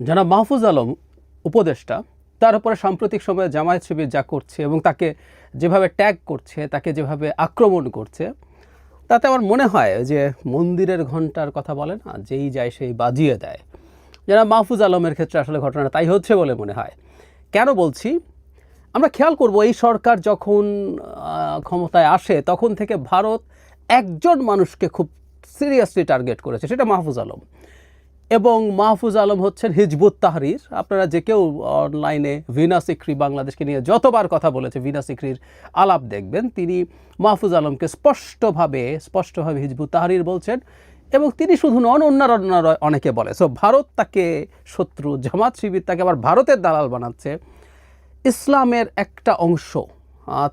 জনাব মাহফুজ আলম, উপদেষ্টা, তার উপরে সাম্প্রতিক সময়ে জামায়াত শিবির যা করছে এবং তাকে যেভাবে ট্যাগ করছে, তাকে যেভাবে আক্রমণ করছে, তাতে আমার মনে হয় যে মন্দিরের ঘণ্টার কথা বলে না, যেই যায় সেই বাজিয়ে দেয়। যারা মাহফুজ আলমের ক্ষেত্রে আসলে ঘটনাটা তাই হচ্ছে বলে মনে হয়। কেন বলছি? আমরা খেয়াল করব এই সরকার যখন ক্ষমতায় আসে, তখন থেকে ভারত একজন মানুষকে খুব সিরিয়াসলি টার্গেট করেছে, সেটা মাহফুজ আলম। এবং মাহফুজ আলম হচ্ছেন হিজবুত তাহরির। আপনারা যে কেউ অনলাইনে ভিনা সিক্রি বাংলাদেশকে নিয়ে যতবার কথা বলেছে, ভিনা সিক্রির আলাপ দেখবেন। তিনি মাহফুজ আলমকে স্পষ্টভাবে স্পষ্টভাবে হিজবুত তাহরির বলছেন এবং তিনি শুধু নন, অন্যান্য অনেকে বলে। সো ভারত তাকে শত্রু, জামাত শিবির তাকে আবার ভারতের দালাল বানাচ্ছে। ইসলামের একটা অংশ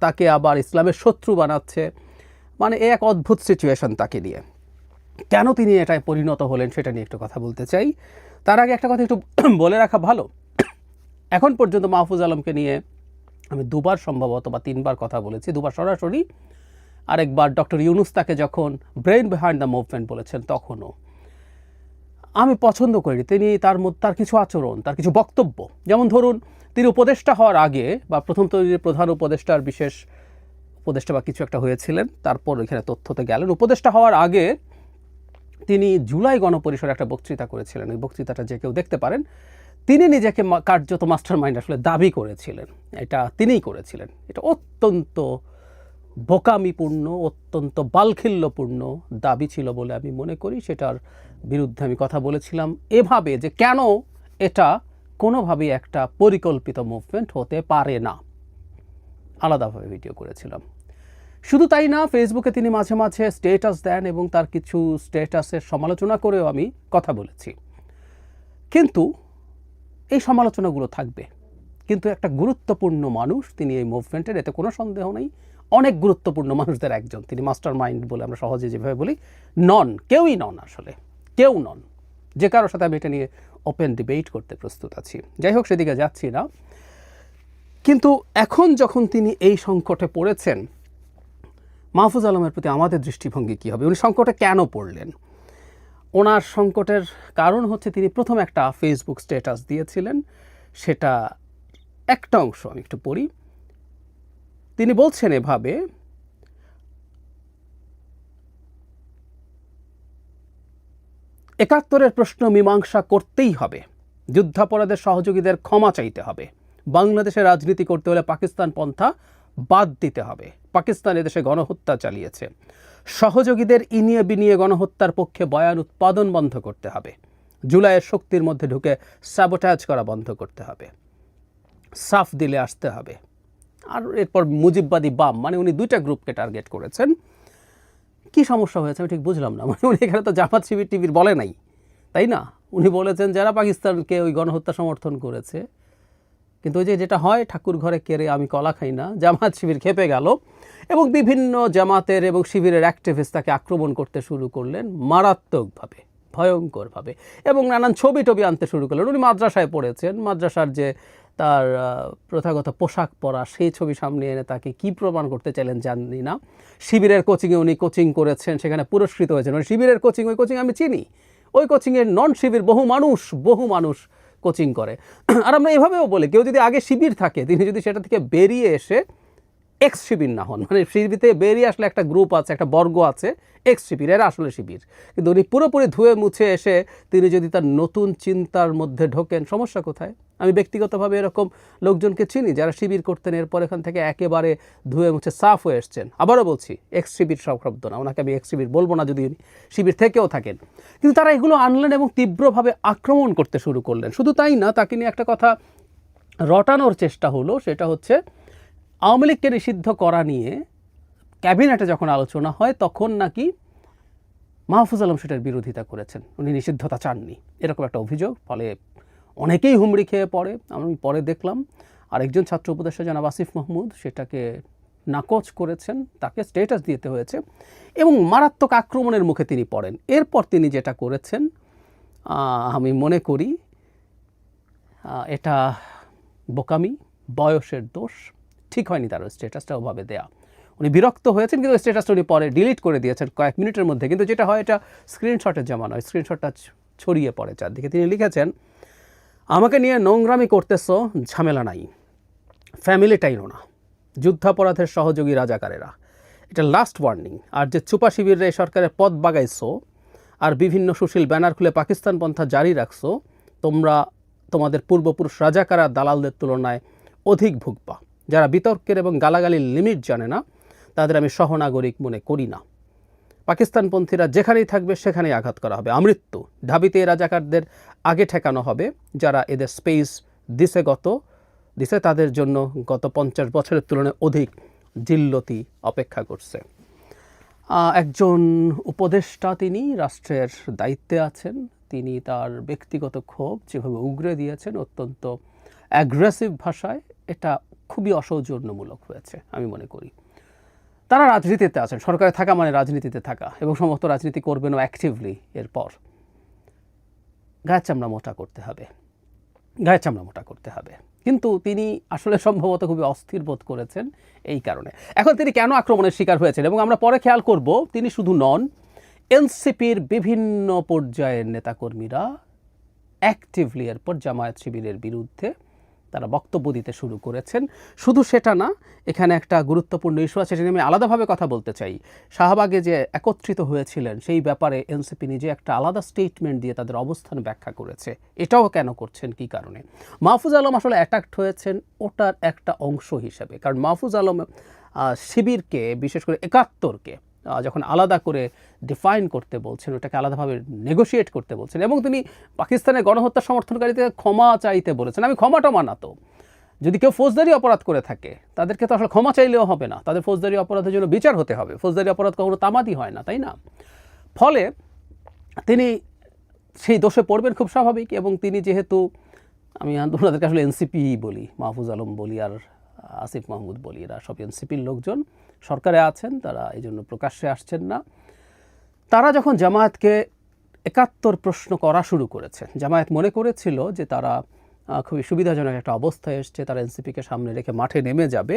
তাকে আবার ইসলামের শত্রু বানাচ্ছে। মানে এ এক অদ্ভুত সিচুয়েশন তাকে নিয়ে। কেন তিনি এটায় পরিণত হলেন সেটা নিয়ে একটু কথা বলতে চাই। তার আগে একটা কথা একটু বলে রাখা ভালো। এখন পর্যন্ত মাহফুজ আলমকে নিয়ে আমি দুবার সম্ভবত বা তিনবার কথা বলেছি, দুবার সরাসরি। আরেকবার ডক্টর ইউনুস তাকে যখন ব্রেন বিহাইন্ড দ্য মুভমেন্ট বলেছেন তখনও। আমি পছন্দ করি তিনি তার তার কিছু আচরণ, তার কিছু বক্তব্য, যেমন ধরুন, তিনি উপদেষ্টা হওয়ার আগে বা প্রথম তৈরির প্রধান উপদেষ্টার বিশেষ উপদেষ্টা বা কিছু একটা হয়েছিলেন, তারপর এখানে তথ্যতে গেলেন। উপদেষ্টা হওয়ার আগে তিনি জুলাই গণপরিসরে একটা বক্তৃতা করেছিলেন। ওই বক্তৃতাটা যে কেউ দেখতে পারেন, তিনি নিজেকে কার্যত মাস্টার মাইন্ড আসলে দাবি করেছিলেন। এটা তিনিই করেছিলেন। এটা অত্যন্ত বোকামিপূর্ণ, অত্যন্ত বালখিল্যপূর্ণ দাবি ছিল বলে আমি মনে করি। সেটার বিরুদ্ধে আমি কথা বলেছিলাম এভাবে যে কেন এটা কোনোভাবেই একটা পরিকল্পিত মুভমেন্ট হতে পারে না। আলাদাভাবে ভিডিও করেছিলাম। শুধু তাই না ফেসবুকে তিনি মাঝে মাঝে স্টেটাস দেন এবং তার কিছু স্টেটাসের সমালোচনা করেও আমি কথা বলেছি। কিন্তু এই সমালোচনাগুলো থাকবে। কিন্তু একটা গুরুত্বপূর্ণ মানুষ, তিনি এই মুভমেন্টের এতে কোনো সন্দেহ নেই। অনেক গুরুত্বপূর্ণ মানুষদের একজন। তিনি মাস্টার মাইন্ড বলে আমরা সহজে যেভাবে বলি নন কেউই নন আসলে। কেউ নন যে কারোর সাথে আমি এটা নিয়ে ওপেন ডিবেট করতে প্রস্তুত আছি। যাই হোক, সেদিকে যাচ্ছি না। কিন্তু এখন যখন তিনি এই সংকটে পড়েছেন মাহফুজ আলমের প্রতি আমাদের দৃষ্টিভঙ্গি কী হবে? উনি সংকটে কেন পড়লেন? ওনার সংকটের কারণ হচ্ছে তিনি প্রথম একটা ফেসবুক স্ট্যাটাস দিয়েছিলেন। সেটা একটা অংশ আমি একটু পড়ি। তিনি বলছেন এভাবে, একাত্তরের প্রশ্ন মীমাংসা করতেই হবে। যুদ্ধাপরাধের সহযোগীদের ক্ষমা চাইতে হবে। বাংলাদেশে রাজনীতি করতে হলে পাকিস্তান পন্থা বাদ দিতে হবে। পাকিস্তান এদেশে গণহত্যা চালিয়েছে। সহযোগীদের ইনিয়ে বিনিয়ে গণহত্যার পক্ষে বয়ান উৎপাদন বন্ধ করতে হবে। জুলাইয়ের শক্তির মধ্যে ঢুকে স্যাবোটাজ করা বন্ধ করতে হবে। সাফ দিলে আসতে হবে। আর এরপর মুজিববাদী বাম মানে উনি দুইটা গ্রুপকে টার্গেট করেছেন। কি সমস্যা হয়েছে আমি ঠিক বুঝলাম না। মানে উনি এখানে তো জামাত শিবির টিভির বলে নাই। তাই না? উনি বলেছেন, যারা পাকিস্তানকে ওই গণহত্যা সমর্থন করেছে কিন্তু ওই যে যেটা হয়, ঠাকুর ঘরে কেড়ে আমি কলা খাই না, জামাত শিবির খেপে গেল এবং বিভিন্ন জামাতের এবং শিবিরের অ্যাক্টিভিস্ট তাকে আক্রমণ করতে শুরু করলেন মারাত্মকভাবে, ভয়ঙ্করভাবে এবং নানান ছবি টবি আনতে শুরু করলেন। উনি মাদ্রাসায় পড়েছেন, মাদ্রাসার যে তার প্রথাগত পোশাক পরা সেই ছবি সামনে এনে তাকে কি প্রমাণ করতে চাইলেন জানি না। শিবিরের কোচিংয়ে উনি কোচিং করেছেন, সেখানে পুরস্কৃত হয়েছেন। মানে শিবিরের কোচিং ওই কোচিং আমি চিনি। ওই কোচিংয়ের নন শিবির বহু মানুষ বহু মানুষ কোচিং করে। আর আমরা এভাবেও বলি, কেউ যদি আগে শিবির থাকে, তিনি যদি সেটা থেকে বেরিয়ে এসে এক্স শিবির না হন। মানে শিবিরতে বেরিয়ে আসলে একটা গ্রুপ আছে, একটা বর্গ আছে এক্স শিবির এরা আসলে শিবির। কিন্তু উনি পুরোপুরি ধুয়ে মুছে এসে তিনি যদি তার নতুন চিন্তার মধ্যে ঢোকেন, সমস্যা কোথায়? আমি ব্যক্তিগতভাবে এরকম লোকজনকে চিনি যারা শিবির করতেন, এরপর এখান থেকে একেবারে ধুয়ে মুছে সাফ হয়ে এসছেন। আবারও বলছি এক্স শিবির শব্দ না, ওনাকে আমি এক্স শিবির বলব না যদি উনি শিবির থেকেও থাকেন। কিন্তু তারা এগুলো আনলেন এবং তীব্রভাবে আক্রমণ করতে শুরু করলেন। শুধু তাই না, তাকে নিয়ে একটা কথা রটানোর চেষ্টা হলো, সেটা হচ্ছে আওয়ামী লীগকে নিষিদ্ধ করা নিয়ে ক্যাবিনেটে যখন আলোচনা হয়, তখন নাকি মাহফুজ আলম সেটার বিরোধিতা করেছেন। উনি নিষিদ্ধতা চাননি। এরকম একটা অভিযোগ, ফলে অনেকেই হুমড়ি খেয়ে পড়ে। আমি পরে দেখলাম, আরেকজন ছাত্র উপদেষ্টা জনাব আসিফ মাহমুদ সেটাকে নাকচ করেছেন, তাকে স্টেটাস দিতে হয়েছে এবং মারাত্মক আক্রমণের মুখে তিনি পড়েন। এরপর তিনি যেটা করেছেন আমি মনে করি এটা বোকামি, বয়সের দোষ ঠিক হয়নি তার স্ট্যাটাসটা ওভাবে দেয়া। উনি বিরক্ত হয়েছেন, কিন্তু স্ট্যাটাসটা উনি পরে ডিলিট করে দিয়েছেন কয়েক মিনিটের মধ্যে। কিন্তু যেটা হয়, এটা স্ক্রিনশটের জমা নয় স্ক্রিনশটটা ছড়িয়ে পড়ে চারদিকে। তিনি লিখেছেন, আমাকে নিয়ে নোংরামি করতেছো, ঝামেলা নাই। ফ্যামিলি টাইনও না। যুদ্ধাপরাধের সহযোগী রাজাকারেরা। এটা লাস্ট ওয়ার্নিং আর যে চুপা শিবিরে সরকারের পদ বাগাইছো, আর বিভিন্ন সুশীল ব্যানার খুলে পাকিস্তান পন্থা জারি রাখছো, তোমরা তোমাদের পূর্বপুরুষ রাজাকারা দালালদের তুলনায় অধিক ভুগবা যারা বিতর্কের এবং গালাগালির লিমিট জানে না, তাদের আমি সহনাগরিক মনে করি না। পাকিস্তানপন্থীরা যেখানেই থাকবে সেখানেই আঘাত করা হবে। আমৃত্যু ঢাবিতে রাজাকারদের আগে ঠেকানো হবে, যারা এদের স্পেস দিছে গত, দিছে তাদের জন্য গত পঞ্চাশ বছরের তুলনায় অধিক জিল্লতি অপেক্ষা করছে। একজন উপদেষ্টা তিনি রাষ্ট্রের দায়িত্বে আছেন। তিনি তার ব্যক্তিগত ক্ষোভ যেভাবে উগরে দিয়েছেন অত্যন্ত অ্যাগ্রেসিভ ভাষায়, এটা খুবই অসৌজন্যমূলক হয়েছে, আমি মনে করি। তারা রাজনীতিতে আছেন, সরকারে থাকা মানে রাজনীতিতে থাকা এবং সমস্ত রাজনীতি করবেনও অ্যাক্টিভলি এরপর। গায়ের চামড়া মোটা করতে হবে, গায়ের চামড়া মোটা করতে হবে। কিন্তু তিনি আসলে সম্ভবত খুবই অস্থির বোধ করেছেন এই কারণে। এখন তিনি কেন আক্রমণের শিকার হয়েছেন এবং আমরা পরে খেয়াল করব, তিনি শুধু নন, এনসিপির বিভিন্ন পর্যায়ের নেতাকর্মীরা অ্যাক্টিভলি এরপর জামায়াত শিবিরের বিরুদ্ধে তারা বক্তব্য দিতে শুরু করেছেন। শুধু সেটা না, এখানে একটা গুরুত্বপূর্ণ ইস্যু আছে সেটা আমি আলাদাভাবে কথা বলতে চাই। শাহবাগে যে একত্রিত হয়েছিলেন, সেই ব্যাপারে এনসিপি নিজে একটা আলাদা স্টেটমেন্ট দিয়ে তাদের অবস্থান ব্যাখ্যা করেছে। এটাও কেন করছেন, কি কারণে? মাহফুজ আলম আসলে অ্যাটাক্ট হয়েছেন ওটার একটা অংশ হিসেবে। কারণ মাহফুজ আলম শিবিরকে, বিশেষ করে একাত্তরকে যখন আলাদা করে ডিফাইন করতে বলছেন, ওটাকে আলাদাভাবে নেগোশিয়েট করতে বলছেন এবং তিনি পাকিস্তানের গণহত্যা সমর্থনকারীদের ক্ষমা চাইতে বলেছেন। আমি ক্ষমাটা মানাতো। যদি কেউ ফৌজদারি অপরাধ করে থাকে, তাদেরকে তো আসলে ক্ষমা চাইলেও হবে না। তাদের ফৌজদারি অপরাধের জন্য বিচার হতে হবে। ফৌজদারি অপরাধ কখনো তামাদি হয় না, তাই না? ফলে তিনি সেই দোষে পড়বেন খুব স্বাভাবিক এবং তিনি যেহেতু, আমি ওনাদেরকে আসলে এনসিপি বলি, মাহফুজ আলম বলি, আর আসিফ মাহমুদ বলি এরা সব এনসিপির লোকজন। সরকারে আছেন, তারা এই জন্য প্রকাশ্যে আসছেন না। তারা যখন জামায়াতকে একাত্তর প্রশ্ন করা শুরু করেছে, জামায়াত মনে করেছিল যে তারা খুবই সুবিধাজনক একটা অবস্থায় এসছে, তারা এনসিপিকে সামনে রেখে মাঠে নেমে যাবে।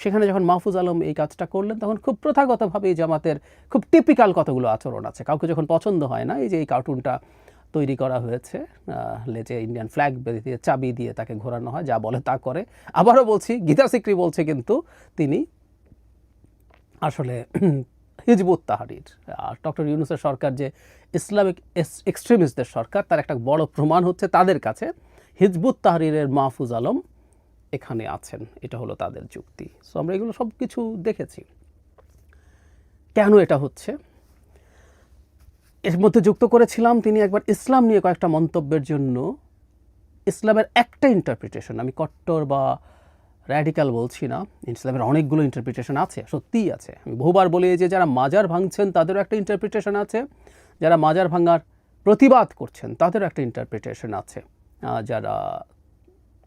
সেখানে যখন মাহফুজ আলম এই কাজটা করলেন, তখন খুব প্রথাগতভাবেই জামাতের খুব টিপিক্যাল কতগুলো আচরণ আছে। কাউকে যখন পছন্দ হয় না, এই যে এই কার্টুনটা তৈরি করা হয়েছে। লেজে ইন্ডিয়ান ফ্ল্যাগ দিয়ে চাবি দিয়ে তাকে ঘোরানো হয়, যা বলে তা করে। আবারও বলছি, গীতা সিক্রি বলছে কিন্তু তিনি আসলে হিজবুত তাহারির। আর ডক্টর ইউনুসের সরকার যে ইসলামিক এক্সট্রিমিস্টদের সরকার, তার একটা বড় প্রমাণ হচ্ছে তাদের কাছে। হিজবুত তাহরিরের মাহফুজ আলম এখানে আছেন, এটা হলো তাদের যুক্তি। সো আমরা এগুলো সব কিছু দেখেছি। কেন এটা হচ্ছে? এর মধ্যে যুক্ত করেছিলাম তিনি একবার ইসলাম নিয়ে কয়েকটা মন্তব্যের জন্য। ইসলামের একটা ইন্টারপ্রিটেশন আমি কট্টর বা র্যাডিক্যাল বলছি না, ইসলামের অনেকগুলো ইন্টারপ্রিটেশন আছে, সত্যিই আছে। আমি বহুবার বলি যে যারা মাজার ভাঙছেন, তাদেরও একটা ইন্টারপ্রিটেশন আছে। যারা মাজার ভাঙার প্রতিবাদ করছেন, তাদেরও একটা ইন্টারপ্রিটেশন আছে। যারা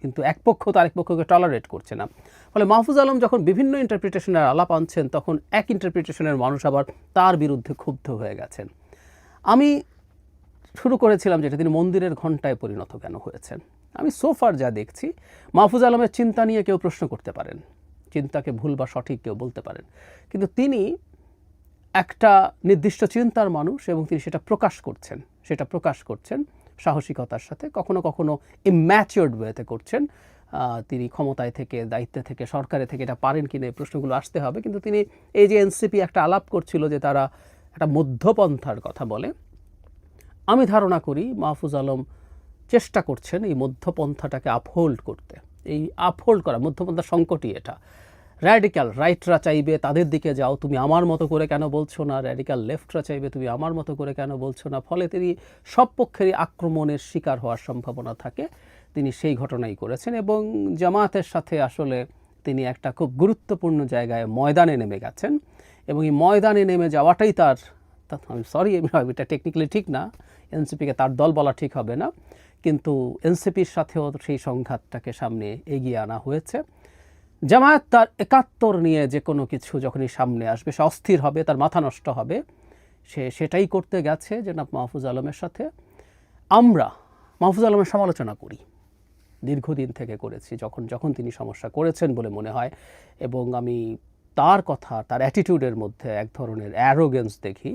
কিন্তু এক পক্ষ তো আরেক পক্ষকে টলারেট করছে না। ফলে মাহফুজ আলম যখন বিভিন্ন ইন্টারপ্রিটেশনের আলাপ আনছেন, তখন এক ইন্টারপ্রিটেশনের মানুষ আবার তার বিরুদ্ধে ক্ষুব্ধ হয়ে গেছেন। আমি শুরু করেছিলাম যেটা, তিনি মন্দিরের ঘণ্টায় পরিণত কেন হয়েছেন। আমি সোফার যা দেখছি, মাহফুজ আলমের চিন্তা নিয়ে কেউ প্রশ্ন করতে পারেন, চিন্তাকে ভুল বা সঠিক কেউ বলতে পারেন। কিন্তু তিনি একটা নির্দিষ্ট চিন্তার মানুষ এবং তিনি সেটা প্রকাশ করছেন, সেটা প্রকাশ করছেন, সাহসিকতার সাথে, কখনো কখনো ইম্যাচিওর্ড ওয়েতে করছেন। তিনি ক্ষমতায় থেকে, দায়িত্বে থেকে, সরকারে থেকে এটা পারেন কিনা এই প্রশ্নগুলো আসতে হবে। কিন্তু তিনি এই যে এনসিপি একটা আলাপ করছিল যে তারা একটা মধ্যপন্থার কথা বলে। আমি ধারণা করি মাহফুজ আলম চেষ্টা করছেন এই মধ্যপন্থাটাকে আপহোল্ড করতে। এই আপহোল্ড করা, মধ্যপন্থার সংকটই এটা। র্যাডিক্যাল রাইটরা চাইবে তাদের দিকে যাও, তুমি আমার মতো করে কেন বলছো না? র্যাডিক্যাল লেফটরা চাইবে তুমি আমার মতো করে কেন বলছো না? ফলে তিনি সব পক্ষেরই আক্রমণের শিকার হওয়ার সম্ভাবনা থাকে। তিনি সেই ঘটনাই করেছেন এবং জামায়াতের সাথে আসলে তিনি একটা খুব গুরুত্বপূর্ণ জায়গায় ময়দানে নেমে গেছেন। এবং এই ময়দানে নেমে যাওয়াটাই তার আমি সরি এটা টেকনিক্যালি ঠিক না। এনসিপিকে তার দল বলা ঠিক হবে না। কিন্তু এনসিপির সাথেও সেই সংঘাতটাকে সামনে এগিয়ে আনা হয়েছে। জামায়াত তার একাত্তর নিয়ে যে কোনো কিছু যখনই সামনে আসবে, সে অস্থির হবে, তার মাথা নষ্ট হবে, সে সেটাই করতে গেছে জনাব মাহফুজ আলমের সাথে। আমরা মাহফুজ আলমের সমালোচনা করি। দীর্ঘদিন থেকে করেছি, যখন যখন তিনি সমস্যা করেছেন বলে মনে হয়। এবং আমি তার কথা, তার অ্যাটিটিউডের মধ্যে এক ধরনের অ্যারোগেন্স দেখি,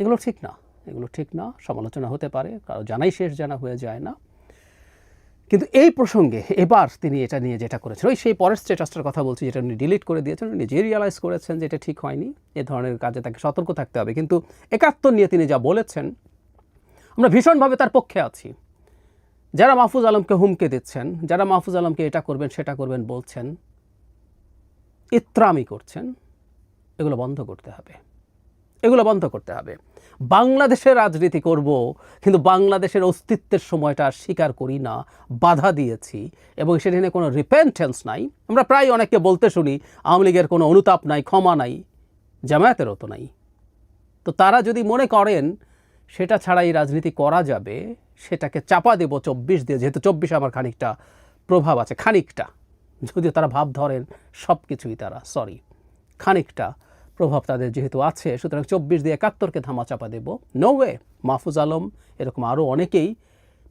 এগুলো ঠিক না, এগুলো ঠিক না, সমালোচনা হতে পারে, কারও জানাই শেষ জানা হয়ে যায় না। কিন্তু এই প্রসঙ্গে এবার তিনি এটা নিয়ে যেটা করেছেন, ওই সেই পরের স্ট্যাটাসটার কথা বলছি, যেটা উনি ডিলিট করে দিয়েছেন, উনি নিজে রিয়ালাইজ করেছেন যে এটা ঠিক হয়নি, এ ধরনের কাজে তাকে সতর্ক থাকতে হবে। কিন্তু একাত্তর নিয়ে তিনি যা বলেছেন, আমরা ভীষণভাবে তার পক্ষে আছি। যারা মাহফুজ আলমকে হুমকে দিচ্ছেন, যারা মাহফুজ আলমকে এটা করবেন, সেটা করবেন বলছেন ইত্রামি করছেন, এগুলো বন্ধ করতে হবে। এগুলো বন্ধ করতে হবে। বাংলাদেশের রাজনীতি করব, কিন্তু বাংলাদেশের অস্তিত্বের সময়টা স্বীকার করি না, বাধা দিয়েছি এবং সেখানে কোনো রিপেন্টেন্স নাই। আমরা প্রায় অনেককে বলতে শুনি, আওয়ামী লীগের কোনো অনুতাপ নাই, ক্ষমা নাই, জামায়াতেরও তো নাই। তো তারা যদি মনে করেন সেটা ছাড়াই রাজনীতি করা যাবে, সেটাকে চাপা দেব চব্বিশ দিয়ে, যেহেতু চব্বিশে আমার খানিকটা প্রভাব আছে, খানিকটা। যদিও তারা ভাব ধরেন সব কিছুই তারা সরি খানিকটা প্রভাব তাদের যেহেতু আছে, সুতরাং চব্বিশ দিয়ে একাত্তরকে ধামা চাপা দেব। নো ওয়ে মাহফুজ আলম, এরকম আরও অনেকেই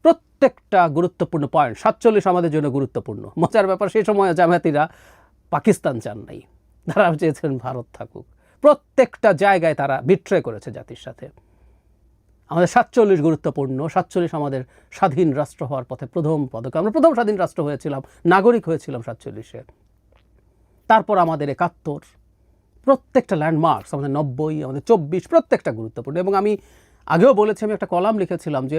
প্রত্যেকটা গুরুত্বপূর্ণ পয়েন্ট সাতচল্লিশ আমাদের জন্য গুরুত্বপূর্ণ। মজার ব্যাপার, সেই সময় জামায়াতিরা পাকিস্তান চান নাই। তারা চেয়েছেন ভারত থাকুক। প্রত্যেকটা জায়গায় তারা বিট্রে করেছে জাতির সাথে। আমাদের সাতচল্লিশ গুরুত্বপূর্ণ, সাতচল্লিশ আমাদের স্বাধীন রাষ্ট্র হওয়ার পথে প্রথম পদক্ষেপ আমরা প্রথম স্বাধীন রাষ্ট্র হয়েছিলাম, নাগরিক হয়েছিলাম সাতচল্লিশে। তারপর আমাদের একাত্তর, প্রত্যেকটা ল্যান্ডমার্কস আমাদের নব্বই, আমাদের চব্বিশ, প্রত্যেকটা গুরুত্বপূর্ণ। এবং আমি আগেও বলেছি, আমি একটা কলাম লিখেছিলাম যে,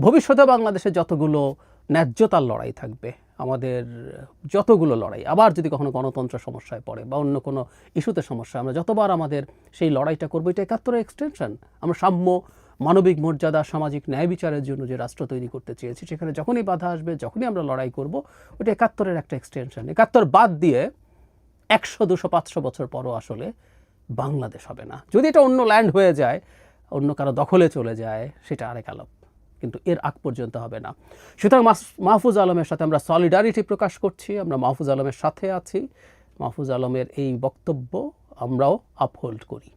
ভবিষ্যতে বাংলাদেশে যতগুলো ন্যায্যতার লড়াই থাকবে, আমাদের যতগুলো লড়াই, আবার যদি কখনো গণতন্ত্র সমস্যায় পড়ে বা অন্য কোনো ইস্যুতে সমস্যা আমরা যতবার আমাদের সেই লড়াইটা করব, এটা একাত্তরের এক্সটেনশন আমরা সাম্য মানবিক মর্যাদা, সামাজিক ন্যায় বিচারের জন্য যে রাষ্ট্র তৈরি করতে চেয়েছি, সেখানে যখনই বাধা আসবে, যখনই আমরা লড়াই করব, ওটা একাত্তরের একটা এক্সটেনশন একাত্তর বাদ দিয়ে একশো, দুশো, পাঁচশো বছর পরও আসলে বাংলাদেশ হবে না। যদি এটা অন্য ল্যান্ড হয়ে যায়, অন্য কারও দখলে চলে যায়, সেটা আরেক আলাপ। কিন্তু এর আগ পর্যন্ত হবে না। সুতরাং মাহফুজ আলমের সাথে আমরা সলিডারিটি প্রকাশ করছি, আমরা মাহফুজ আলমের সাথে আছি। মাহফুজ আলমের এই বক্তব্য আমরাও আপহোল্ড করি।